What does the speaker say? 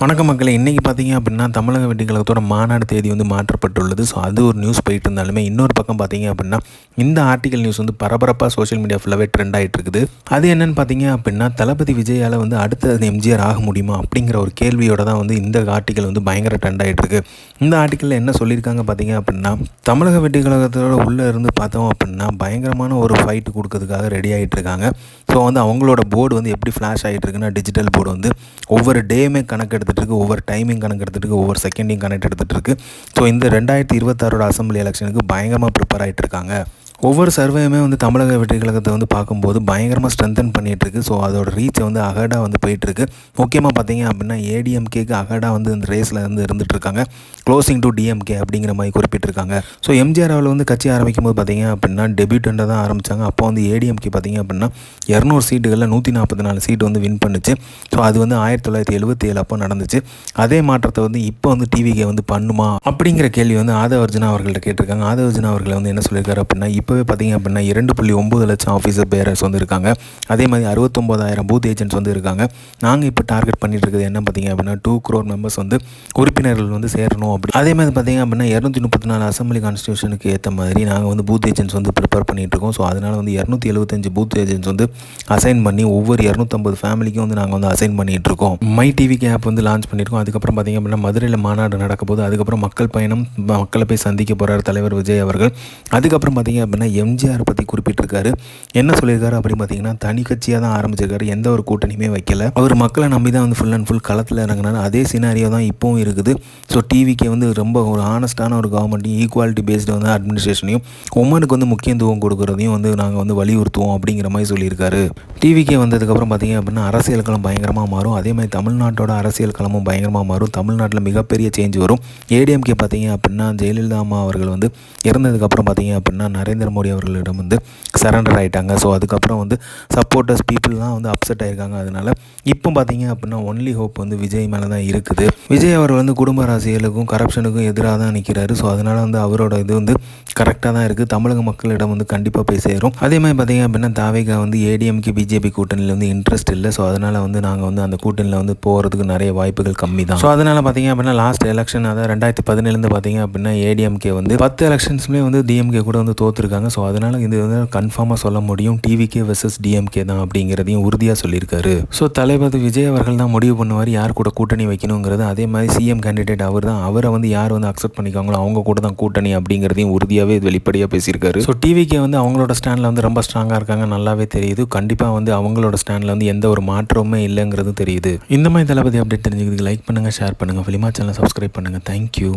வணக்கம் மக்களை இன்றைக்கி பார்த்தீங்க அப்படின்னா தமிழக வெட்டிக்கழகத்தோட கழகத்தோட மாநாடு தேதி வந்து மாற்றப்பட்டுள்ளது. ஸோ அது ஒரு நியூஸ் போயிட்டு இருந்தாலுமே இன்னொரு பக்கம் பார்த்தீங்க அப்படின்னா இந்த ஆர்டிகல் நியூஸ் வந்து பரபரப்பாக சோஷியல் மீடியா ஃபுல்லாகவே ட்ரெண்ட் ஆகிட்டு இருக்குது. அது என்னன்னு பார்த்தீங்க அப்படின்னா தளபதி விஜயால் வந்து அடுத்த எம்ஜிஆர் ஆக முடியுமா அப்படிங்கிற ஒரு கேள்வியோட தான் வந்து இந்த ஆர்டிகல் வந்து பயங்கர ட்ரெண்ட் ஆகிட்டு இருக்கு. இந்த ஆர்டிக்கலில் என்ன சொல்லியிருக்காங்க பார்த்தீங்க அப்படின்னா தமிழக வெட்டிக்கழகத்தோட உள்ளே இருந்து பார்த்தோம் அப்படின்னா பயங்கரமான ஒரு ஃபைட்டு கொடுக்கறதுக்காக ரெடி ஆகிட்டு இருக்காங்க. ஸோ வந்து அவங்களோட போர்டு வந்து எப்படி ஃப்ளாஷ் ஆகிட்டு இருக்குன்னா டிஜிட்டல் போர்டு வந்து ஒவ்வொரு டேயுமே கணக்கெடுத்து எடுத்துகிட்டு இருக்கு ஒவ்வொரு டைமிங் கணக்கு எடுத்துகிட்டு ஒவ்வொரு செகண்டையும் கணக்கு எடுத்துகிட்டு இருக்குது ஸோ இந்த ரெண்டாயிரத்தி இருபத்தாறோட அசம்பிளி எலெக்ஷனுக்கு பயங்கரமாக ப்ரிப்பேர் ஆகிட்டு இருக்காங்க. ஒவ்வொரு சர்வேயுமே வந்து தமிழக வெற்றி கழகத்தை வந்து பார்க்கும்போது பயங்கரமாக ஸ்ட்ரென்தன் பண்ணிகிட்ருக்கு ஸோ அதோட ரீச் வந்து அகடாக வந்து போயிட்டுருக்கு. முக்கியமாக பார்த்தீங்க அப்படின்னா ஏடிஎம்கேக்கு அகடாக வந்து இந்த ரேஸில் வந்து இருந்துகிட்ருக்காங்க க்ளோசிங் டு டிஎம்கே அப்படிங்கிற மாதிரி குறிப்பிட்டிருக்காங்க. ஸோ எம்ஜிஆர் அவர்கள் வந்து கட்சி ஆரம்பிக்கும் போது பார்த்தீங்க அப்படின்னா டெபியூட்டண்டாக தான் ஆரம்பித்தாங்க அப்போ வந்து ஏடிஎம்கே பார்த்தீங்க அப்படின்னா இரநூறு சீட்டுகளில் நூற்றி நாற்பத்தி நாலு சீட்டு வந்து வின் பண்ணுச்சு. ஸோ அது வந்து ஆயிரத்தி தொள்ளாயிரத்தி எழுபத்தி ஏழு அப்போ நடந்துச்சு. அதே மாற்றத்தை வந்து இப்போ வந்து டிவிகே வந்து பண்ணுமா அப்படிங்கிற கேள்வி வந்து ஆதவர்ஜனா அவர்கள்ட்ட கேட்டிருக்காங்க. ஆதவர்ஜனா அவர்கள் வந்து என்ன சொல்லியிருக்காரு அப்படின்னா இப்போ இப்போவே பார்த்திங்க அப்படின்னா இரண்டு புள்ளி ஒம்பது லட்சம் ஆஃபீஸர் பேரர்ஸ் வந்து இருக்காங்க. அதே மாதிரி அறுபத்தொம்போதாயிரம் பூத் ஏஜென்ட்ஸ் வந்து இருக்காங்க. நாங்கள் இப்போ டார்கெட் பண்ணிட்டு இருக்கிறது என்ன பார்த்தீங்க அப்படின்னா டூ க்ரோர் மெம்பர்ஸ் வந்து உறுப்பினர்கள் வந்து சேரணும் அப்படி. அதே மாதிரி பார்த்தீங்க அப்படின்னா இரநூத்தி முப்பத்தி நாலு அசம்பிளி கான்ஸ்டியூஷனுக்கு ஏற்ற மாதிரி நாங்கள் வந்து பூத் ஏஜென்ட்ஸ் வந்து ப்ரிப்பேர் பண்ணிகிட்ருக்கோம் ஸோ அதனால் வந்து இரநூத்தி எழுபத்தஞ்சு பூத் ஏஜென்ட்ஸ் வந்து அசைன் பண்ணி ஒவ்வொரு இரநூத்தம்பது ஃபேமிலிக்கும் வந்து நாங்கள் வந்து அசைன் பண்ணிகிட்டு இருக்கோம். மை டிவிக்கு ஆப் வந்து லான்ச் பண்ணியிருக்கோம் அதுக்கப்புறம் பார்த்திங்க அப்படின்னா மதுரையில் மாநாடு நடக்க போது அதுக்கப்புறம் மக்கள் பயணம் மக்களை போய் சந்திக்க போகிறார் தலைவர் விஜய் அவர்கள். அதுக்கப்புறம் பார்த்திங்க அப்படின்னா எம்ஜிஆர் பற்றி குறிப்பிட்டிருக்காரு. என்ன சொல்லியிருக்காரு அப்படின்னு பார்த்தீங்கன்னா தனி கட்சியாக தான் ஆரம்பிச்சிருக்காரு. எந்த ஒரு கூட்டணியுமே வைக்கல. அவர் மக்களை நம்பி தான் வந்து ஃபுல் அண்ட் ஃபுல் களத்தில் இறங்கினாரு. அதே சினாரியோ தான் இப்போவும் இருக்குது. ஸோ டிவிக்கு வந்து ரொம்ப ஒரு ஆனஸ்டான ஒரு கவர்மெண்ட்டையும் ஈக்குவாலிட்டி பேஸ்டு வந்து அட்மினிஸ்ட்ரேஷனையும் உமனுக்கு வந்து முக்கியத்துவம் கொடுக்குறதையும் வந்து நாங்கள் வந்து வலியுறுத்துவோம் அப்படிங்கிற மாதிரி சொல்லியிருக்காரு. டிவிக்கே வந்ததுக்கப்புறம் பார்த்தீங்க அப்படின்னா அரசியல் களம் பயங்கரமாக மாறும். அதே மாதிரி தமிழ்நாட்டோட அரசியல் களமும் பயங்கரமாக மாறும். தமிழ்நாட்டில் மிகப்பெரிய சேஞ்ச் வரும். ஏடிஎம்கே பார்த்தீங்க அப்படின்னா ஜெயலலிதா அம்மா அவர்கள் வந்து இறந்ததுக்கப்புறம் பார்த்தீங்க அப்படின்னா நரேந்திர மோடி அவர்களிடம் வந்து சரண்டர் ஆகிட்டாங்க ஸோ அதுக்கப்புறம் வந்து சப்போர்ட்டர்ஸ் பீப்புளெலாம் வந்து அப்செட் ஆகிருக்காங்க அதனால் இப்போ பார்த்தீங்க அப்படின்னா ஒன்லி ஹோப் வந்து விஜய் மேலே தான் இருக்குது. விஜய் அவர் வந்து குடும்ப அரசியலுக்கும் கரப்ஷனுக்கும் எதிராக தான் நிற்கிறாரு ஸோ அதனால் வந்து அவரோட இது வந்து கரெக்டாக தான் இருக்குது தமிழக மக்களிடம் வந்து கண்டிப்பாக போய் சேரும். அதே மாதிரி பார்த்தீங்க அப்படின்னா தாவேகா வந்து ஏடிஎம்கே பிஜேபி கூட்டணியில் வந்து இன்ட்ரெஸ்ட் இல்லை. ஸோ அதனால் வந்து நாங்கள் வந்து அந்த கூட்டணியில் வந்து போகிறதுக்கு நிறைய வாய்ப்புகள் கம்மி தான். ஸோ அதனால் பார்த்தீங்க அப்படின்னா லாஸ்ட் எலெக்ஷன் அதாவது ரெண்டாயிரத்தி பதினேழுந்து பார்த்தீங்க அப்படின்னா ஏடிஎம்கே வந்து பத்து எலெக்ஷன்ஸுமே வந்து டிஎம்கே கூட வந்து தோற்றுருக்காங்க ஸோ அதனால் இது வந்து கன்ஃபார்மாக சொல்ல முடியும். டிவிகே வெர்சஸ் டிஎம்கே தான் அப்படிங்கிறதையும் உறுதியாக சொல்லியிருக்காரு. ஸோ தளபதி விஜய் அவர்கள் தான் முடிவு பண்ணுவார் யார் கூட கூட்டணி வைக்கணுங்கிறது. அதே மாதிரி சிஎம் கேண்டிடேட் அவர் தான். அவரை வந்து யார் வந்து அக்செப்ட் பண்ணிக்காங்களோ அவங்க கூட தான் கூட்டணி அப்படிங்கிறதையும் உறுதியாகவே வெளிப்படையாக பேசியிருக்காரு. ஸோ டிவிகே வந்து அவங்களோட ஸ்டாண்டில் வந்து ரொம்ப ஸ்ட்ராங்காக இருக்காங்க. நல்லாவே தெரியுது. கண்டிப்பாக வந்து அவங்களோட ஸ்டாண்டில் வந்து எந்த ஒரு மாற்றமுமே இல்லைங்கிறது தெரியுது. இந்த மாதிரி தளபதி அப்டேட் தெரிஞ்சுக்கிறதுக்கு லைக் பண்ணுங்கள் ஷேர் பண்ணுங்கள் ஃபிலிமா சேனல் சப்ஸ்கிரைப் பண்ணுங்கள் தேங்க்யூ